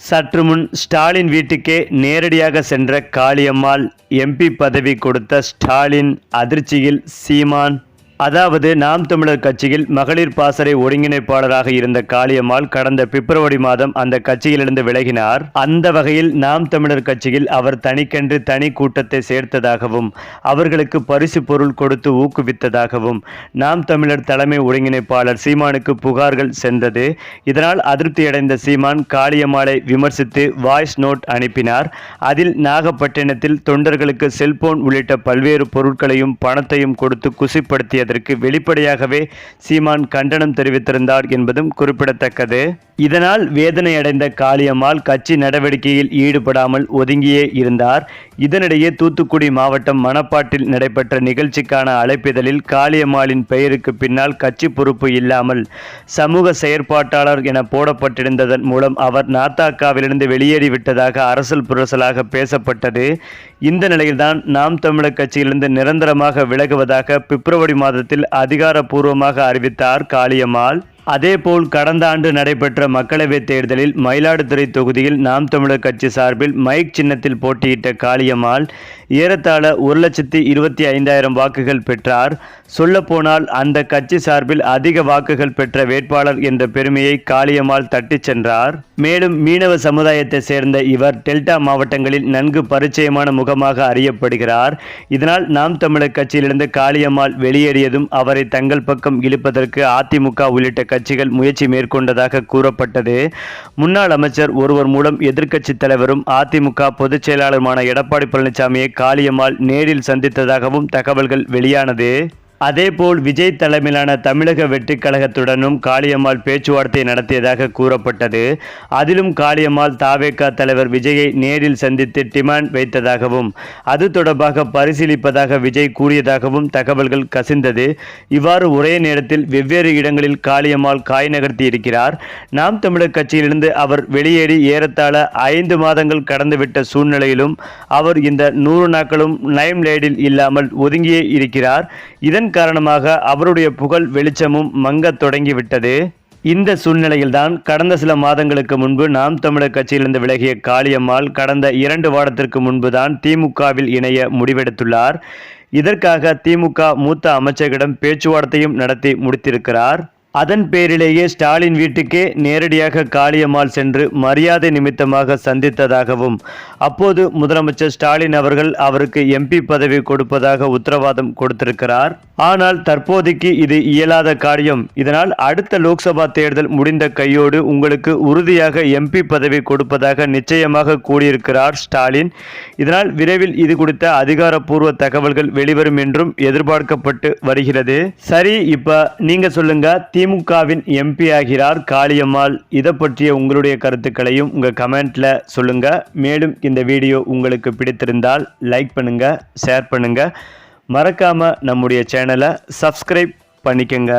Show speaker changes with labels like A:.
A: சற்று முன் ஸ்டாலின் வீட்டுக்கே நேரடியாக சென்ற காளியம்மாள் எம்பி பதவி கொடுத்த ஸ்டாலின் அதிர்ச்சியில் சீமான் அதாவது நாம் தமிழர் கட்சியில் மகளிர் பாசறை ஒருங்கிணைப்பாளராக இருந்த காளியம்மாள் கடந்த பிப்ரவரி மாதம் அந்த கட்சியிலிருந்து விலகினார். அந்த வகையில் நாம் தமிழர் கட்சியில் அவர் தனிக்கென்று தனி கூட்டத்தை சேர்த்ததாகவும் அவர்களுக்கு பரிசு பொருள் கொடுத்து ஊக்குவித்ததாகவும் நாம் தமிழர் தலைமை ஒருங்கிணைப்பாளர் சீமானுக்கு புகார்கள் சென்றது. இதனால் அதிருப்தியடைந்த சீமான் காளியம்மாளை விமர்சித்து வாய்ஸ் நோட் அனுப்பினார். அதில் நாகப்பட்டினத்தில் தொண்டர்களுக்கு செல்போன் உள்ளிட்ட பல்வேறு பொருட்களையும் பணத்தையும் கொடுத்து விவகாரத்திற்கு வெளிப்படையாகவே சீமான் கண்டனம் தெரிவித்திருந்தார் என்பதும் குறிப்பிடத்தக்கது. இதனால் வேதனையடைந்த காளியம்மாள் கட்சி நடவடிக்கையில் ஈடுபடாமல் ஒதுங்கியே இருந்தார். இதனிடையே தூத்துக்குடி மாவட்டம் மணப்பாட்டில் நடைபெற்ற நிகழ்ச்சிக்கான அழைப்பிதழில் காளியம்மாளின் பெயருக்கு பின்னால் கட்சி பொறுப்பு இல்லாமல் சமூக செயற்பாட்டாளர் என போடப்பட்டிருந்ததன் மூலம் அவர் நாத்தாக்காவிலிருந்து வெளியேறிவிட்டதாக அரசல் புரசலாக பேசப்பட்டது. இந்த நிலையில்தான் நாம் தமிழர் கட்சியிலிருந்து நிரந்தரமாக விலகுவதாக பிப்ரவரி மாதத்தில் அதிகாரப்பூர்வமாக அறிவித்தார் காளியம்மாள். அதேபோல் கடந்த ஆண்டு நடைபெற்ற மக்களவைத் தேர்தலில் மயிலாடுதுறை தொகுதியில் நாம் தமிழர் கட்சி சார்பில் மைக் சின்னத்தில் போட்டியிட்ட காளியம்மாள் ஏறத்தாழ ஒரு லட்சத்தி இருபத்தி ஐந்தாயிரம் வாக்குகள் பெற்றார். சொல்லப்போனால் அந்த கட்சி சார்பில் அதிக வாக்குகள் பெற்ற வேட்பாளர் என்ற பெருமையை காளியம்மாள் தட்டிச் சென்றார். மேலும் மீனவ சமுதாயத்தை சேர்ந்த இவர் டெல்டா மாவட்டங்களில் நன்கு பரிச்சயமான முகமாக அறியப்படுகிறார். இதனால் நாம் தமிழர் கட்சியிலிருந்து காளியம்மாள் வெளியேறியதும் அவரை தங்கள் பக்கம் இழுப்பதற்கு அதிமுக உள்ளிட்ட கட்சிகள் முயற்சி மேற்கொண்டதாக கூறப்பட்டது. முன்னாள் அமைச்சர் ஒருவர் மூலம் எதிர்க்கட்சித் தலைவரும் அதிமுக பொதுச் செயலாளருமான எடப்பாடி பழனிசாமியை காளியம்மாள் நேரில் சந்தித்ததாகவும் தகவல்கள் வெளியானது. அதேபோல் விஜய் தலைமையிலான தமிழக வெற்றிக் கழகத்துடனும் காளியம்மாள் பேச்சுவார்த்தை நடத்தியதாக கூறப்பட்டது. அதிலும் காளியம்மாள் தாவேகா தலைவர் விஜயை நேரில் சந்தித்து டிமாண்ட் வைத்ததாகவும் அது தொடர்பாக பரிசீலிப்பதாக விஜய் கூறியதாகவும் தகவல்கள் கசிந்தது. இவ்வாறு ஒரே நேரத்தில் வெவ்வேறு இடங்களில் காளியம்மாள் காய் நகர்த்தி இருக்கிறார். நாம் தமிழர் கட்சியிலிருந்து அவர் வெளியேறி ஏறத்தாழ ஐந்து மாதங்கள் கடந்துவிட்ட சூழ்நிலையிலும் அவர் இந்த நூறு நாட்களும் லைம் லேடில் இல்லாமல் ஒதுங்கியே இருக்கிறார். இதன் காரணமாக அவருடைய புகழ் வெளிச்சமும் மங்கத் தொடங்கிவிட்டது. இந்த சூழ்நிலையில்தான் கடந்த சில மாதங்களுக்கு முன்பு நாம் தமிழர் கட்சியிலிருந்து விலகிய காளியம்மாள் கடந்த இரண்டு வாரத்திற்கு முன்புதான் திமுகவில் இணைய முடிவெடுத்துள்ளார். இதற்காக திமுக மூத்த அமைச்சர்களிடம் பேச்சுவார்த்தையும் நடத்தி முடித்திருக்கிறார். அதன் பேரிலேயே ஸ்டாலின் வீட்டுக்கே நேரடியாக காளியம்மாள் சென்று மரியாதை நிமித்தமாக சந்தித்ததாகவும் அப்போது முதலமைச்சர் ஸ்டாலின் அவர்கள் அவருக்கு எம்பி பதவி கொடுப்பதாக உத்தரவாதம் கொடுத்திருக்கிறார். ஆனால் தற்போதைக்கு இது இயலாத காரியம். இதனால் அடுத்த லோக்சபா தேர்தல் முடிந்த கையோடு உங்களுக்கு உறுதியாக எம்பி பதவி கொடுப்பதாக நிச்சயமாக கூறியிருக்கிறார் ஸ்டாலின். இதனால் விரைவில் இது குறித்த அதிகாரப்பூர்வ தகவல்கள் வெளிவரும் என்றும் எதிர்பார்க்கப்பட்டு வருகிறது. சரி இப்ப நீங்க சொல்லுங்க திமுகவின் எம்பி ஆகிறார் காளியம்மாள். இதை பற்றிய உங்களுடைய கருத்துக்களையும் உங்கள் கமெண்ட்டில் சொல்லுங்கள் மேலும் இந்த வீடியோ உங்களுக்கு பிடித்திருந்தால் லைக் பண்ணுங்கள் ஷேர் பண்ணுங்கள் மறக்காமல் நம்முடைய சேனலை சப்ஸ்கிரைப் பண்ணிக்கங்க.